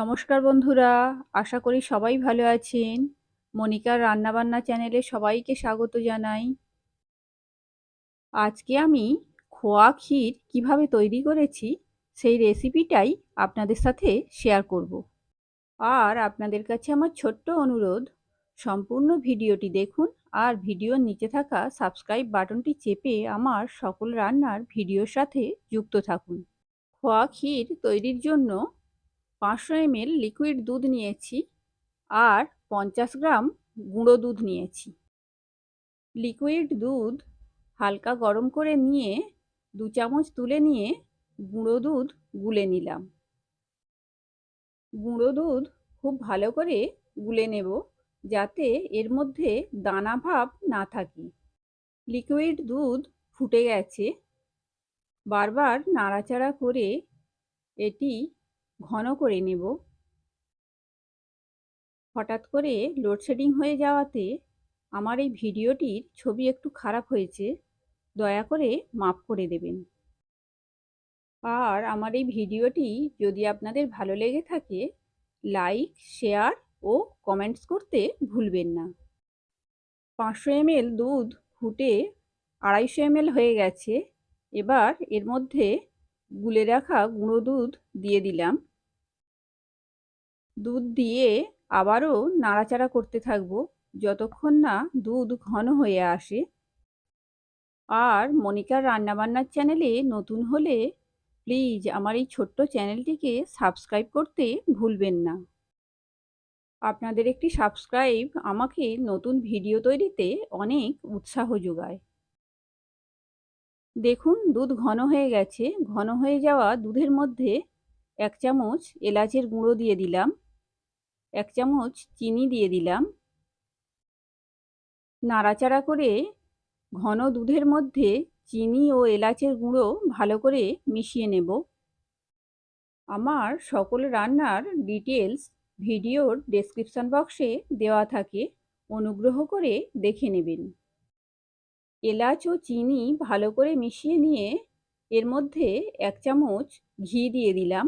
নমস্কার বন্ধুরা, আশা করি সবাই ভালো আছেন। মনিকার রান্নাবান্না চ্যানেলে সবাইকে স্বাগত জানাই। আজকে আমি খোয়া ক্ষীর কীভাবে তৈরি করেছি সেই রেসিপিটাই আপনাদের সাথে শেয়ার করব। আর আপনাদের কাছে আমার ছোট্ট অনুরোধ, সম্পূর্ণ ভিডিওটি দেখুন আর ভিডিওর নিচে থাকা সাবস্ক্রাইব বাটনটি চেপে আমার সকল রান্নার ভিডিওর সাথে যুক্ত থাকুন। খোয়া ক্ষীর তৈরির জন্য পাঁচশো এমএল লিকুইড দুধ নিয়েছি আর পঞ্চাশ গ্রাম গুঁড়ো দুধ নিয়েছি। লিকুইড দুধ হালকা গরম করে নিয়ে দু চামচ তুলে নিয়ে গুঁড়ো দুধ গুলে নিলাম। গুঁড়ো দুধ খুব ভালো করে গুলে নেব যাতে এর মধ্যে দানা ভাব না থাকে। লিকুইড দুধ ফুটে গেছে। বারবার নাড়াচাড়া করে এটি ঘন করে নেব। হঠাৎ করে লোডশেডিং হয়ে যাওয়াতে আমার এই ভিডিওটির ছবি একটু খারাপ হয়েছে, দয়া করে মাফ করে দেবেন। আর আমার এই ভিডিওটি যদি আপনাদের ভালো লেগে থাকে, লাইক, শেয়ার ও কমেন্টস করতে ভুলবেন না। পাঁচশো এমএল দুধ ফুটে আড়াইশো এমএল হয়ে গেছে। এবার এর মধ্যে গুলে রাখা গুঁড়ো দুধ দিয়ে দিলাম। দুধ দিয়ে আবারও নাড়াচাড়া করতে থাকব, যতক্ষণ না দুধ ঘন হয়ে আসে। আর মনিকার রান্নাবান্নার চ্যানেলে নতুন হলে প্লিজ আমার এই ছোট্ট চ্যানেলটিকে সাবস্ক্রাইব করতে ভুলবেন না। আপনাদের একটি সাবস্ক্রাইব আমাকে নতুন ভিডিও তৈরিতে অনেক উৎসাহ যোগায়। দেখুন, দুধ ঘন হয়ে গেছে। ঘন হয়ে যাওয়া দুধের মধ্যে এক চামচ এলাচের গুঁড়ো দিয়ে দিলাম। এক চামচ চিনি দিয়ে দিলাম। নাড়াচাড়া করে ঘন দুধের মধ্যে চিনি ও এলাচের গুঁড়ো ভালো করে মিশিয়ে নেব। আমার সকল রান্নার ডিটেলস ভিডিওর ডেসক্রিপশন বক্সে দেওয়া থাকে, অনুগ্রহ করে দেখে নেবেন। এলাচ ও চিনি ভালো করে মিশিয়ে নিয়ে এর মধ্যে এক চামচ ঘি দিয়ে দিলাম।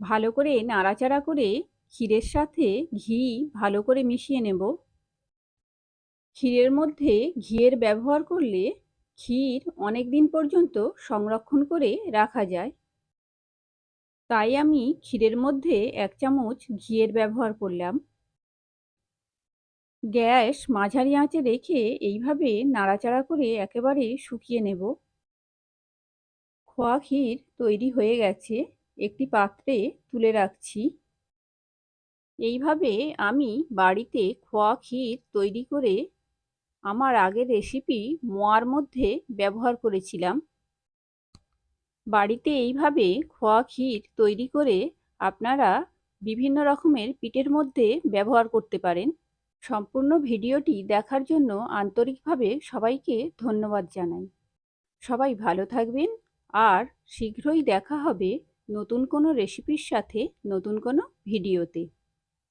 ভালো করে নাড়াচাড়া করে ক্ষীরের সাথে ঘি ভালো করে মিশিয়ে নেব। ক্ষীরের মধ্যে ঘিয়ের ব্যবহার করলে ক্ষীর অনেক দিন পর্যন্ত সংরক্ষণ করে রাখা যায়। তাই আমি ক্ষীরের মধ্যে এক চামচ ঘিয়ের ব্যবহার করলাম। গ্যাস মাঝারি আঁচে রেখে এইভাবে নাড়াচাড়া করে একেবারে শুকিয়ে নেব। খোয়া ক্ষীর তৈরি হয়ে গেছে। একটি পাত্রে তুলে রাখছি। এইভাবে আমি বাড়িতে খোয়া ক্ষীর তৈরি করে আমার আগের রেসিপি মোয়ার মধ্যে ব্যবহার করেছিলাম। বাড়িতে এইভাবে খোয়া ক্ষীর তৈরি করে আপনারা বিভিন্ন রকমের পিঠের মধ্যে ব্যবহার করতে পারেন। সম্পূর্ণ ভিডিওটি দেখার জন্য আন্তরিকভাবে সবাইকে ধন্যবাদ জানাই। সবাই ভালো থাকবেন, আর শীঘ্রই দেখা হবে নতুন কোনো রেসিপির সাথে নতুন কোনো ভিডিওতে